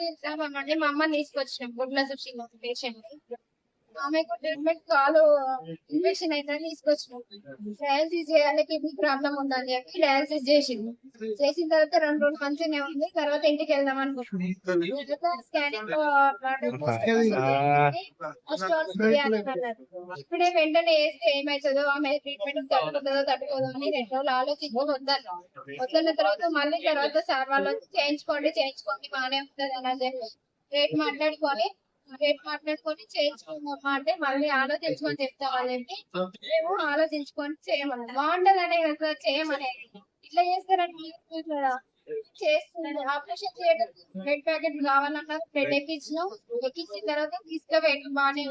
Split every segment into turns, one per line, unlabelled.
తీసుకురామండి మా అమ్మని తీసుకొచ్చిన గుడ్ల చూసి పేషెంట్ ఆమెకు ట్రీట్మెంట్ కాలు ఇన్ఫెక్షన్ అయిందని తీసుకొచ్చినాం. డయాలసిస్ చేయాలి కిడ్నీ ప్రాబ్లం ఉందని చెప్పి డయాలసిస్ చేసింది. చేసిన తర్వాత రెండు రోజులు మంచిగానే ఉంది. తర్వాత ఇంటికి వెళ్దాం అనుకుంటున్నాం. స్కానింగ్ ఇప్పుడే వెంటనే వేస్తే ఏమవుతుందో ఆమె ట్రీట్మెంట్ తట్టుకుంటుందో తట్టుకోదో అని రెండు రోజులు ఆలోచించుకొని వద్దన్నాం వద్దన్న తర్వాత మళ్ళీ తర్వాత సార్ వాళ్ళు చేయించుకోండి చేయించుకోండి బాగానే ఉంటుంది అని చెప్పి రేట్ మాట్లాడుకొని రేపు మాట్లాడుకొని చేయించుకుందామా అంటే మళ్ళీ ఆలోచించుకొని చెప్తా చెప్పి మేము ఆలోచించుకొని చేయమంట. బాగుంటది అనే కదా చేయమనేది. ఇట్లా చేస్తారని కదా చేస్తుంది ఆపరేషన్ చేయడం బ్లడ్ ప్యాకెట్ కావాలన్నా బ్లడ్ ఎక్కించినాం ఎక్కించిన తర్వాత తీసుకుపోయి బాగానే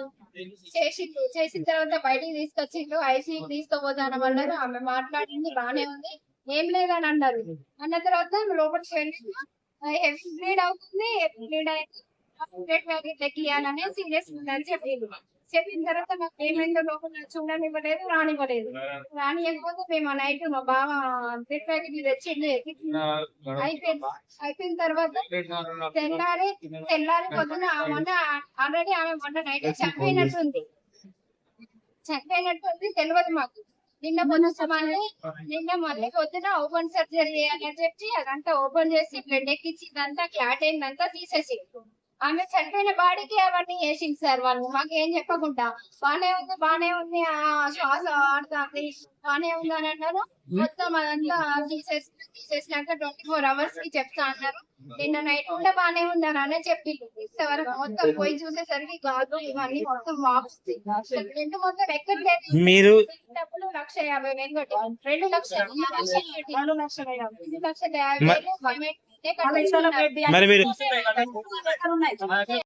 చేసిండు. చేసిన తర్వాత బయటికి తీసుకొచ్చిండు ఐసీ తీసుకుపోతాను అన్నారు. ఆమె మాట్లాడింది బాగానే ఉంది. ఏం లేదని అన్నారు. అన్న తర్వాత లోపలికి వెళ్ళి హెవీ బ్లీడ్ అవుతుంది బ్లీడ్ అయింది. బ్లడ్ ప్యాకెట్ ఎక్కియాలని సీరియస్ ఉందని చెప్పింది చెప్పిన తర్వాత నాకు ఏమైందో లోపల చూడనివ్వలేదు రానివ్వలేదు. రానియకపోతే మేము నైట్ మా బావ బ్లడ్ ప్యాకెట్ తెచ్చిండు అయిపోయింది. అయిపోయిన తర్వాత తెల్లారి తెల్లారి పొద్దున మొన్న ఆల్రెడీ ఆమె మొన్న నైట్ చనిపోయినట్టుంది. చనిపోయినట్టుంది తెలియదు మాకు. నిన్న పొద్దున మళ్ళీ నిన్న మళ్ళీ పొద్దున ఓపెన్ సర్జరీ చేయాలని చెప్పి అదంతా ఓపెన్ చేసి బ్లడ్ ఎక్కించి ఇదంతా క్లాట్ అయిందంతా తీసేసి ఆమె చనిపోయిన బాడీకి అవన్నీ వేసింది సార్ వాళ్ళు. మాకు ఏం చెప్పకుండా. బానే ఉంది బానే ఉంది ఆ శ్వాస ఆడుతుంది బానే ఉంది అని అన్నారు. మొత్తం అదంతా తీసేసి తీసేసినాక ట్వంటీ ఫోర్ అవర్స్కి చెప్తా అన్నారు. నిన్న నైట్ కూడా బానే ఉంది అని అనే చెప్పి ఇంతవరకు మొత్తం పోయి చూసేసరికి గాజు ఇవన్నీ మొత్తం వాపుస్తుంది రెండు మొత్తం ఎక్కడ లేదు
మీరు
డబ్బులు లక్ష యాభై వేలు కట్టి రెండు లక్షలు. రెండు లక్షల. యాభై వేలు గవర్నమెంట్
మరి మీరు
ఉన్నాయి